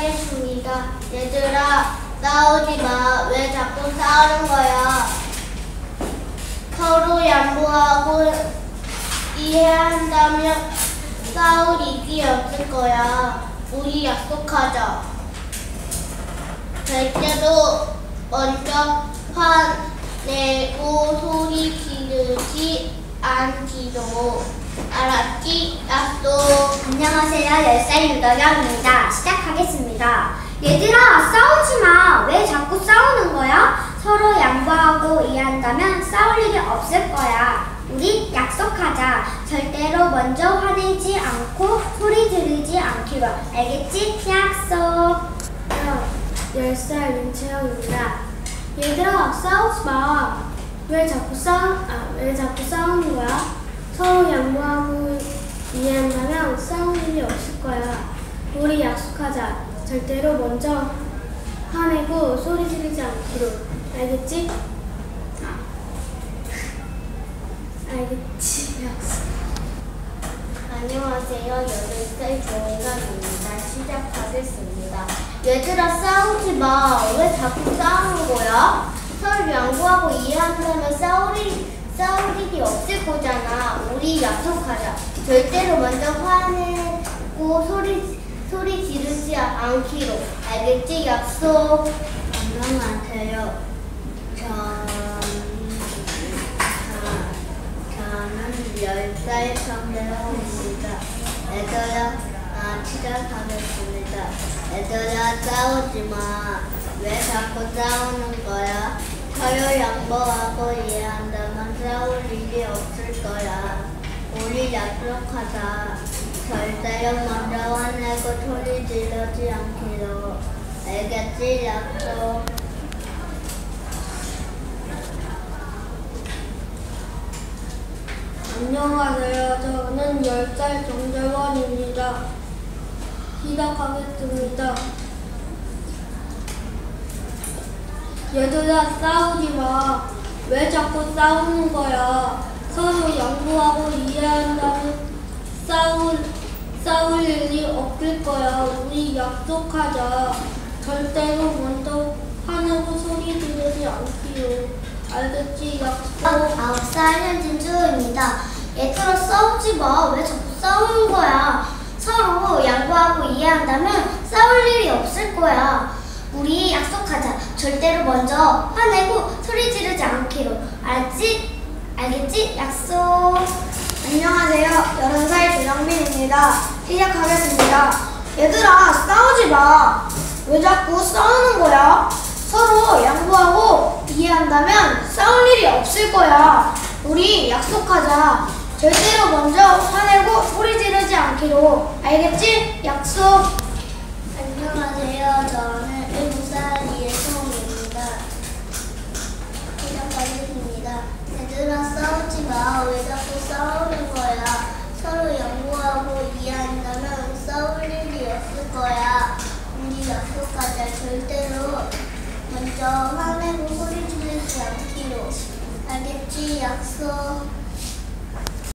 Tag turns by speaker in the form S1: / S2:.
S1: 시작하겠습니다. 얘들아, 싸우지 마. 왜 자꾸 싸우는 거야? 서로 양보하고 이해한다면 싸울 일이 없을 거야. 우리 약속하자. 절대로 먼저 화내고 소리 지르지 않기로. 알았지? 약속.
S2: 안녕하세요. 10살 유덕영입니다. 시작하겠습니다. 얘들아, 싸우지 마. 왜 자꾸 싸우는 거야? 서로 양보하고 이해한다면 싸울 일이 없을 거야. 우리 약속하자. 절대로 먼저 화내지 않고 소리 지르지 않기로. 알겠지? 약속.
S3: 10살 윤채영입니다. 얘들아, 싸우지 마. 왜 자꾸 싸우, 아, 왜 자꾸 싸우는 거야? 서로 양보하고 이해한다면. 우리 약속하자. 절대로 먼저 화내고 소리 지르지 않기로. 알겠지? 알겠지? 약속.
S1: 안녕하세요. 8살 조혜선입니다. 시작하겠습니다. 얘들아 싸우지 마. 왜 자꾸 싸우는 거야? 서로 양보하고 이해한다면 싸울, 일, 싸울 일이 없을 거잖아. 우리 약속하자. 절대로 먼저 화내고 소리, 소리 지르지 않기로. 알겠지? 약속. 안녕하세요. 저는 10살 정대호입니다. 얘들아, 아, 시작하겠습니다. 얘들아, 싸우지 마. 왜 자꾸 싸우는 거야? 서로 양보하고 이해한다면 싸울 일이 없을 거야. 우리 약속하자. 절대로 먼저 화내고 소리 지르지 않기로. 알겠지? 약속.
S3: 안녕하세요. 저는 10살 정재원입니다. 시작하겠습니다. 얘들아 싸우지 마. 왜 자꾸 싸우는 거야? 서로 양보하고 이해한다면 싸울, 싸울 일이 거야. 우리 약속하자. 절대로 먼저 화내고 소리 지르지 않기로. 알겠지? 약속.
S2: 아홉 살 현진주입니다. 얘들아 싸우지 마. 왜 자꾸 싸우는 거야? 서로 양보하고 이해한다면 싸울 일이 없을 거야. 우리 약속하자. 절대로 먼저 화내고 소리 지르지 않기로. 알았지? 알겠지? 약속.
S4: 안녕하세요. 11살 조정민입니다. 시작하겠습니다. 얘들아, 싸우지 마. 왜 자꾸 싸우는 거야? 서로 양보하고 이해한다면 싸울 일이 없을 거야. 우리 약속하자. 절대로 먼저 화내고 소리 지르지 않기로. 알겠지? 약속.
S1: 안녕하세요. 저는 7살 이혜성입니다. 시작하겠습니다. 얘들아 싸우지 마. 왜 자꾸 싸우는 거야? 서로 양보하고 이해한다면 싸울 일이 없을 거야. 우리 약속하자. 절대로 먼저 화내고 소리 지르지 않기로. 알겠지? 약속.